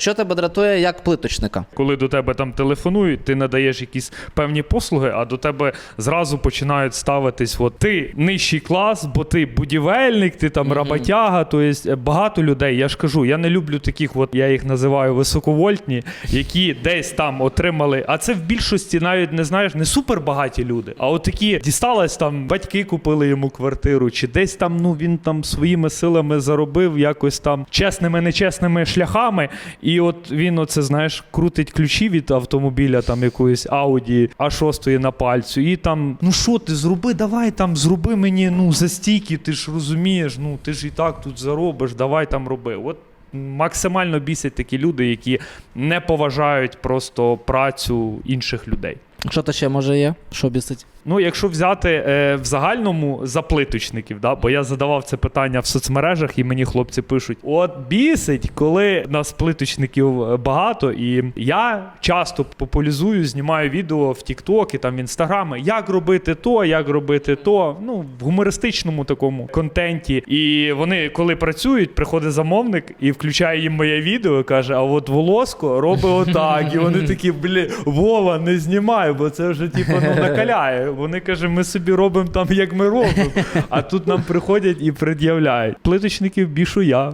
Що тебе дратує як плиточника? Коли до тебе там телефонують, ти надаєш якісь певні послуги, а до тебе зразу починають ставитись: от ти нижчий клас, бо ти будівельник, ти там роботяга. Тобто багато людей. Я ж кажу, я не люблю таких, от я їх називаю високовольтні, які десь там отримали. А це в більшості навіть не знаєш, не супербагаті люди. А от такі дісталось там, батьки купили йому квартиру, чи десь там ну він там своїми силами заробив якось там чесними, нечесними шляхами. І от він оце, знаєш, крутить ключі від автомобіля, там якоїсь Audi А6 на пальцю, і там, ну що ти зроби, давай там зроби мені ну за ти ж розумієш, ну ти ж і так тут заробиш, давай там роби. От максимально бісять такі люди, які не поважають просто працю інших людей. Що то ще може є? Що бісить? Ну, якщо взяти е, в загальному за плиточників, да, бо я задавав це питання в соцмережах, і мені хлопці пишуть: от бісить, коли нас плиточників е, багато, і я часто популяризую, знімаю відео в TikTok і там в інстаграми, як робити то, як робити то. Ну, в гумористичному такому контенті. І вони, коли працюють, приходить замовник і включає їм моє відео і каже: А от Волоско робить отак. І вони такі, блі, Вова, не знімай, бо це вже типу ну, накаляє. Вони кажуть, ми собі робимо там, як ми робимо. А тут нам приходять і пред'являють. Плиточників бішу я.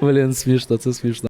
Блін, смішно, це смішно.